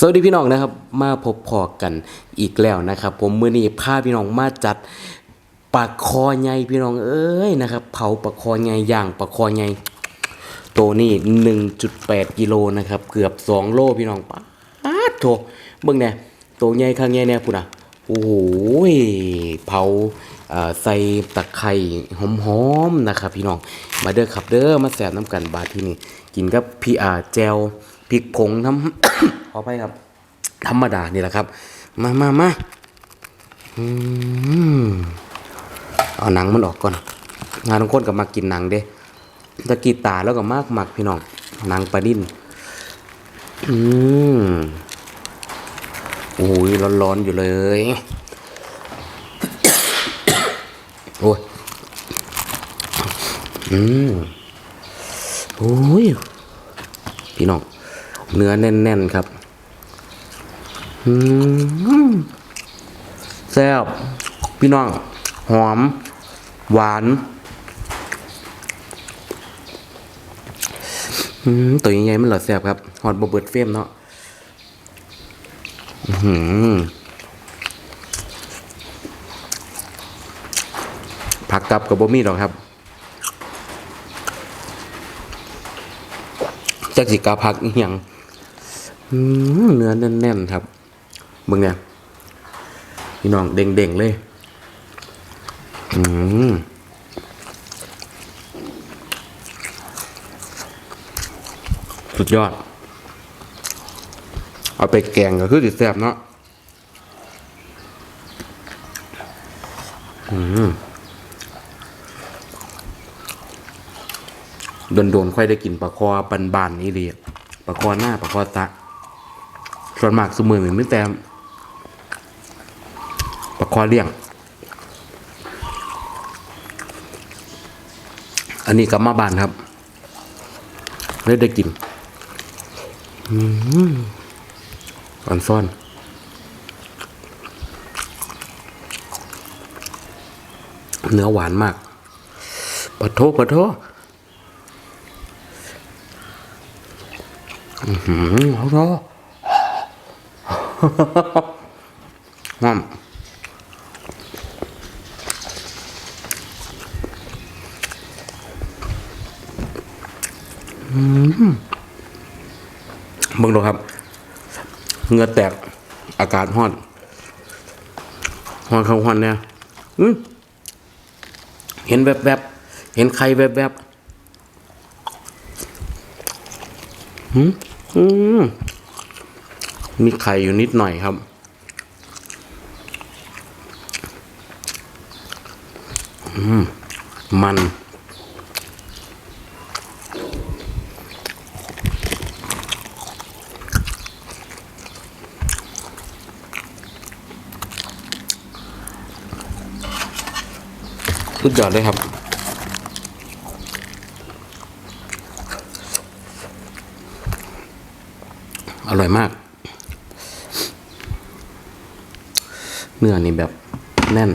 สวัสดีพี่น้องนะครับ มาพบพอกันอีกแล้วนะครับ ผมมือนี้พาพี่น้องมาจัดปลาคอใหญ่พี่น้องเอ้ยนะครับ เผาปลาคอใหญ่ย่างปลาคอใหญ่ตัวนี้1.8กิโลนะครับ เกือบ 2 โลพี่น้องป๊าดโถเบิ่งแน่ตัวใหญ่ข้างใหญ่แน่พุ่นอะโอ้โหยเผาใส่ตะไคร้หอมๆนะครับ พี่น้องมาเด้อครับเด้อมาแซ่บน้ำกันบาที่นี่กินกับพี่อาแจวพริกผงทำ อไปครับ ธรรมดานี่แหละครับ มามามาอืมเอาหนังมันออกก่อน งานทุกคนกับมากินหนังเด้ตะกี้ตาแล้วก็มากหมักพี่น้องหนังปลาดิ้นอืมโอ้ยร้อนๆอยู่เลยโอ้ยอืมโอ้ยพี่น้องเนื้อแน่น ๆ ครับ แซ่บพี่น้อง หอม หวานตัวใหญ่ๆมันเหรอแซ่บครับหอดบเบิดเฟรมเนาะอื้อหือผักกับกับบะมี่หรอกครับจักสิกาผักอีหยังเนื้อแน่นๆครับ มึงเนี่ยพี่น้องเด้งๆเลย อืมสุดยอด เอาไปแกงก็คือติดแซ่บเนาะอืมโดนๆค่อยได้กินปลาคอปันบานๆนี้ดีปลาคอหน้าปลาคอตะ ส่วนมากสมือหนึ่งไม่แต่ ลาคอเลี้ยง อันนี้กลับมาบ้านครับเลยได้กินอ่อนซ่อนเนื้อหวานมากปะโทปะโทอือหือเอาเถอะง่อม เบิ่งดูครับเหงือแตกอากาศห้อนห้อนเขาห้อนเนี่ยเห็นแวบๆเห็นใครแวบๆหืมอืมมีไข่อยู่นิดหน่อยครับ มัน สุดยอดเลยครับ อร่อยมาก เนื้อนี่แบบแน่น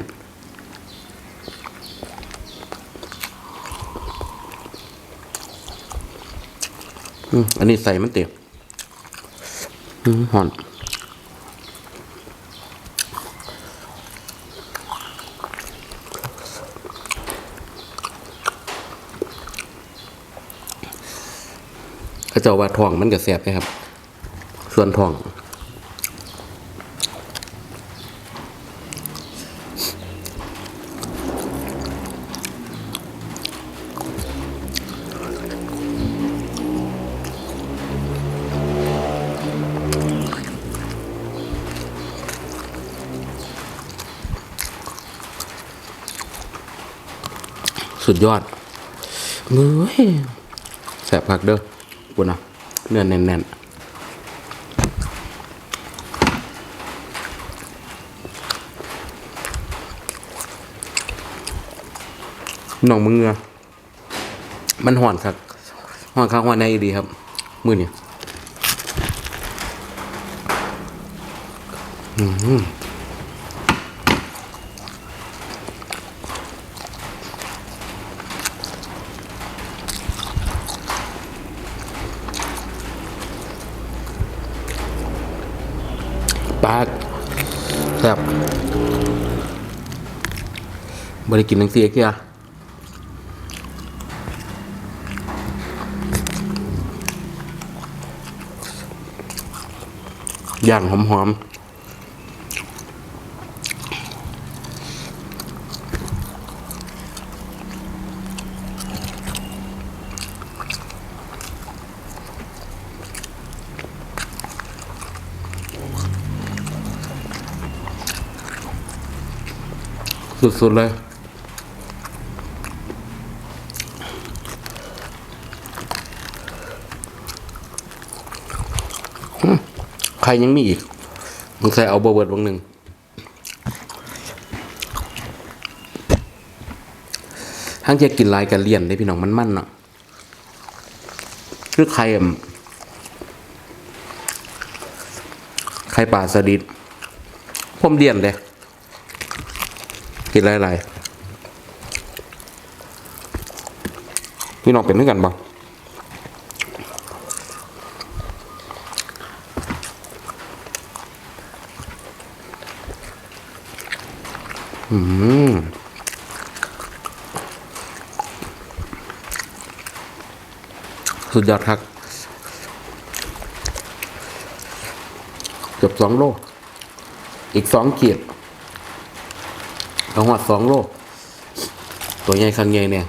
อันนี้ใส่มันเตียวอืมหอน เขาเจะว่าทองมันก็แสบนะครับ ส่วนทองสุดยอดเฮ้ยแสบผักเด้อ กูนะเนื้อแน่นๆน้องมึงเงือมันห่อนครับห่อนข้างห่อนในดีครับ มือเนี่ยอืม ดแซ่บบ่ได้กินนังเสียเกียย่างหอมๆ สุดๆเลย ใครยังมีอีกมึงใส่เอาเบอร์เบิร์ดวงหนึ่งทั้งจะกินลายกันเลี่ยนได้พี่น้องมันมันๆเนาะคือใครอะใครป่าสดิดผมเดียนเลย กินหลายๆพี่น้องเป็นด้วยกันบ่อืมสุดยอดครับเกือบสองโล อีกสองขีด เอาหอดสองโลตัวใหญ่คันใหญ่เนี่ย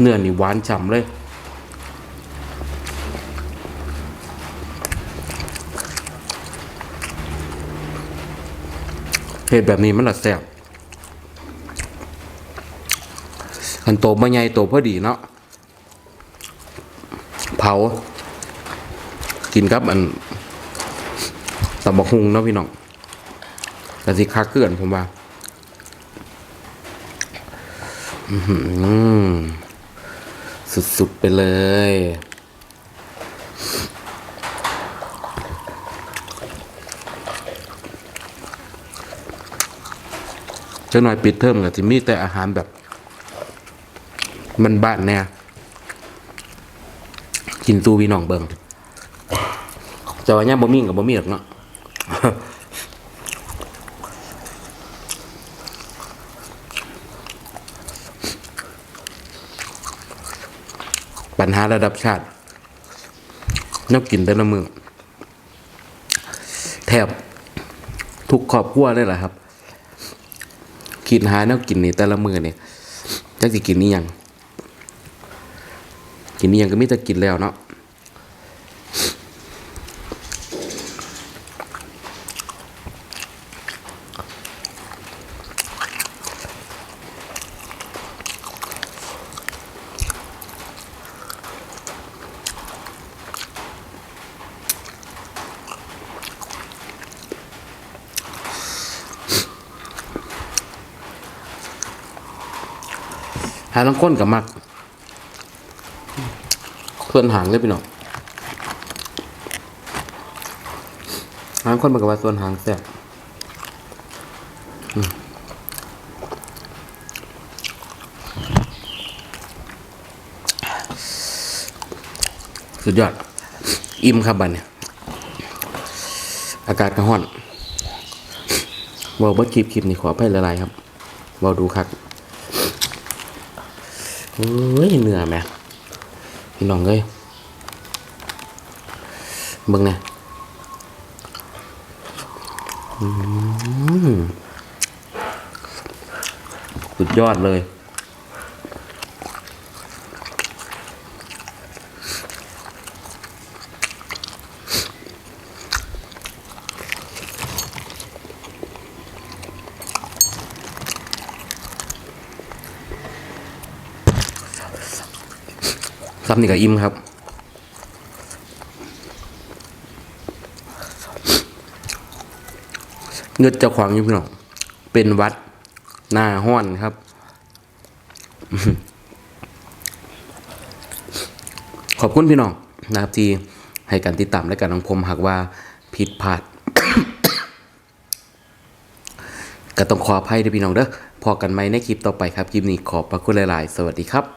เนื้อนี่หวานฉ่ำเลย เห็ดแบบนี้มันละแซ่บคันโตมาใหญ่โตพอดีเนาะเผา กินกับอันตำบักฮุงเนาะพี่น้องแต่สิคักเกินผมว่าอืมสุดๆไปเลย จ้าหน่อยปิดเทอมกับที่มีแต่อาหารแบบ มันบ้านแน่กินตูพี่น้องเบิงจะว่าย่ามบ่มีกับบ่มีหรอกเนาะปัญหาระดับชาตินักกินแต่ละมือแทบทุกครอบครัวเลยแหละครับ คิดหาแนวกินนี่แต่ละมือเนี่ยจักสิกินนี่ยังกินนี่ยังก็มีแต่กินแล้วเนาะ หาลังก้นกับมักส่วนหางเลยพี่น้องหางคนมันกับว่าส่วนหางแซ่บสุดยอด อิ่มครับบันเนี่ยอากาศกระห้อนเวอลเบิร์คลิปคลิปนี้ขอไปละลายครับเวอลดูคัก เฮ้ยเหนื่อยไหมพี่น้องเอ้ยเบิ่งเนี่ยอืมสุดยอดเลย ซับนี่กับอิ่มครับ เงือดเจ้าของอยู่พี่น้องเป็นวัดหน้าห้อนครับพอบคุณพี่น้องนะครับที่ให้การติดตามและการของผมหากว่าผิดพลาดก็ต้องขออภัยด้วยพี่น้องเด้อพอกันไหมในคลิปต่อไปครับ คลิปนี้ขอบพระคุณหลาย ๆ สวัสดีครับ